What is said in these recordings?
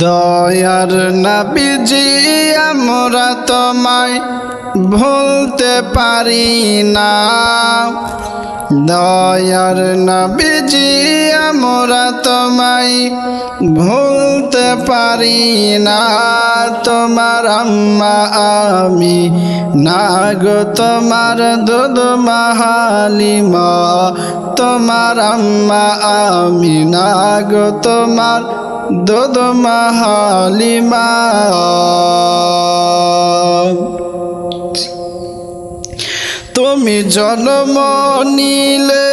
দয়ার নবীজি, আমরা তোমায় ভুলতে পারি না। দয়ার নবীজি, আমরা তোমায় ভুলতে পারি না। তোমার আম্মা আমি না গো তোমার দুধ তোমার আম্মা আমি না গো তোমার দুধ মাহালিমা তুমি জন্ম নিলে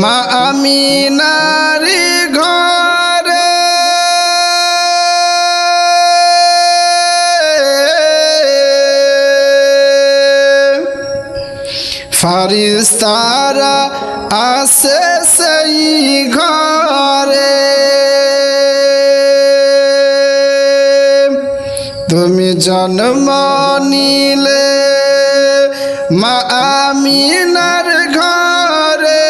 মা আমি নারী ঘরে। ফারিস্তারা আসে সেই ঘরে। তুমি জন্ম নিলে মা আমিনার ঘরে।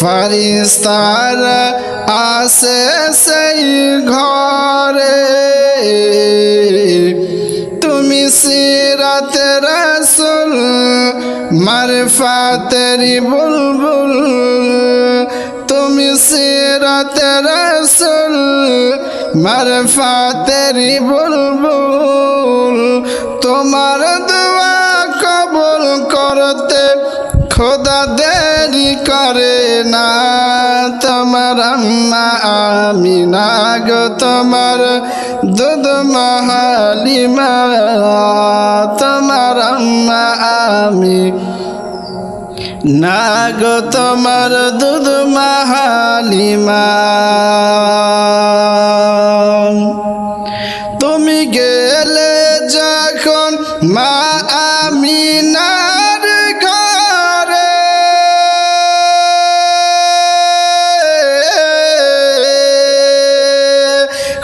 ফারিস্তার আসে সেই ঘরে। তুমি সিরাত রসুল, মারফাতেরি বুলবুল তুমি সিরাত রসুল মারফাতেরি বুলবুল। তোমার দোয়া কবুল করতে খোদা দেরি করে না। তোমার আম্মা আমি না গো, তোমার দুধ মহালিমা। তোমার আম্মা আমি না গো, তোমার দুধ মহালিমা তুমি গেলে যখন মা আমিনার ঘরে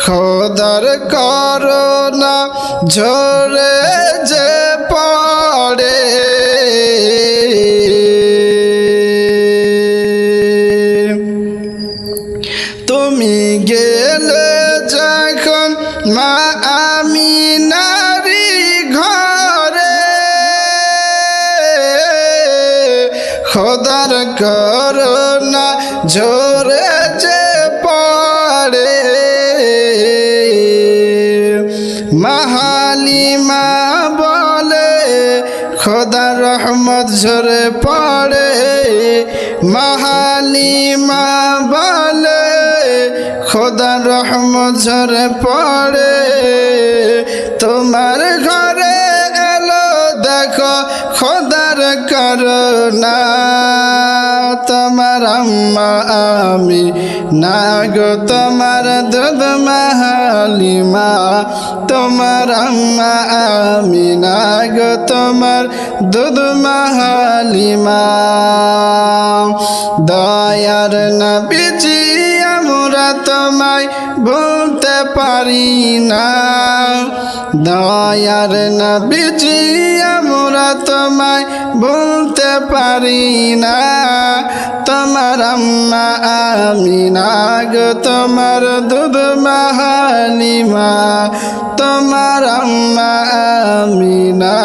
খোদার করোনা ঝরে তুমি গেলে যখন মা আমি নারী ঘরে, খোদার করোনা ঝরে যে পড়ে। মাহালিমা বলে খোদা রহমত ঝরে পড়ে। মাহালিমা বলে খোদা রহম ঝরে পড়ে। তোমার ঘরে খোদার করোনা তোমার আম্মা আমি। না গো, তোমার দুধ মাহালিমা, তোমার আম্মা আমি। না গো, তোমার দুধ মাহালিমা। দয়ার নবীজি, আমরা তোমায় বলতে পারি না। দয়ার নবীজি, আমরা তোমায় বলতে পারি না। তোমার আম্মা আমি না গো, তোমার দুধ মাহালিমা। তোমার আম্মা আমি না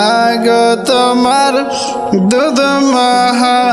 গো, তোমার দুধ মাহালিমা।